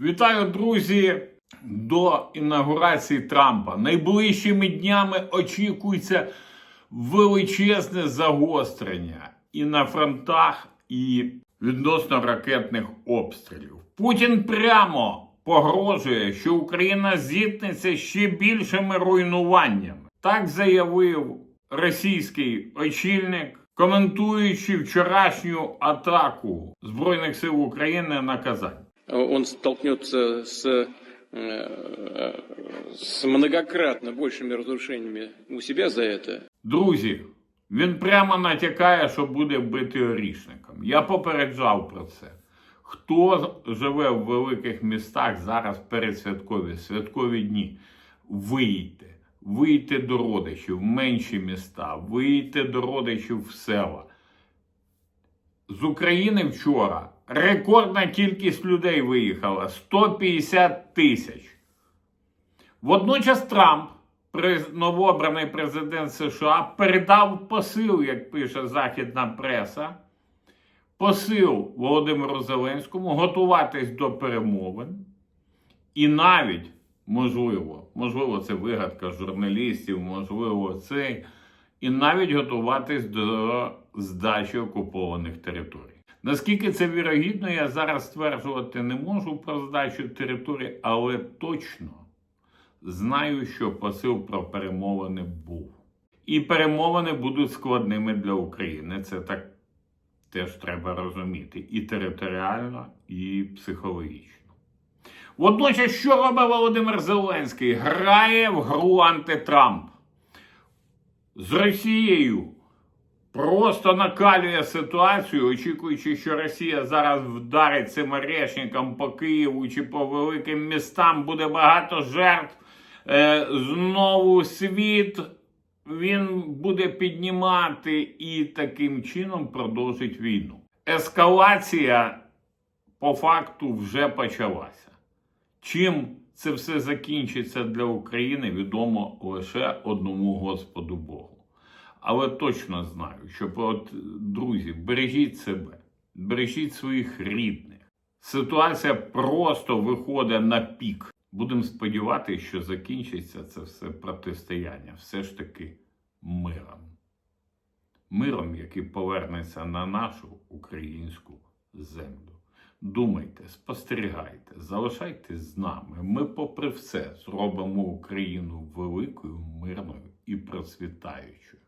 Вітаю, друзі! До інаугурації Трампа. Найближчими днями очікується величезне загострення і на фронтах, і відносно ракетних обстрілів. Путін прямо погрожує, що Україна зіткнеться ще більшими руйнуваннями. Так заявив російський очільник, коментуючи вчорашню атаку Збройних сил України на Казань. Он столкнется с, э, с многократно большими разрушениями у себя за это. Друзі, він прямо натякає, що буде бити орішником. Я попереджав про це. Хто живе в великих містах зараз передсвяткові, святкові дні, вийте. Вийте до родичів в менші міста, вийте до родичів в села. З України вчора. Рекордна кількість людей виїхала. 150 тисяч. Водночас Трамп, новообраний президент США, передав посил, як пише західна преса, посил Володимиру Зеленському готуватись до перемовин. І навіть, можливо, можливо, це вигадка журналістів, можливо, це, і навіть готуватись до здачі окупованих територій. Наскільки це вірогідно, я зараз стверджувати не можу про здачу територій, але точно знаю, що посил про перемовини був. І перемовини будуть складними для України. Це так теж треба розуміти. І територіально, і психологічно. Водночас, що робить Володимир Зеленський? Грає в гру антитрамп. З Росією просто накалює ситуацію, очікуючи, що Росія зараз вдарить цим орешникам по Києву чи по великим містам, буде багато жертв. Е, знову світ він буде піднімати і таким чином продовжить війну. Ескалація по факту вже почалася. Чим це все закінчиться для України, відомо лише одному Господу Богу. Але точно знаю, що от, друзі, бережіть себе, бережіть своїх рідних. Ситуація просто виходить на пік. Будемо сподіватися, що закінчиться це все протистояння, все ж таки миром. Миром, який повернеться на нашу українську землю. Думайте, спостерігайте, залишайтесь з нами. Ми, попри все, зробимо Україну великою, мирною і процвітаючою.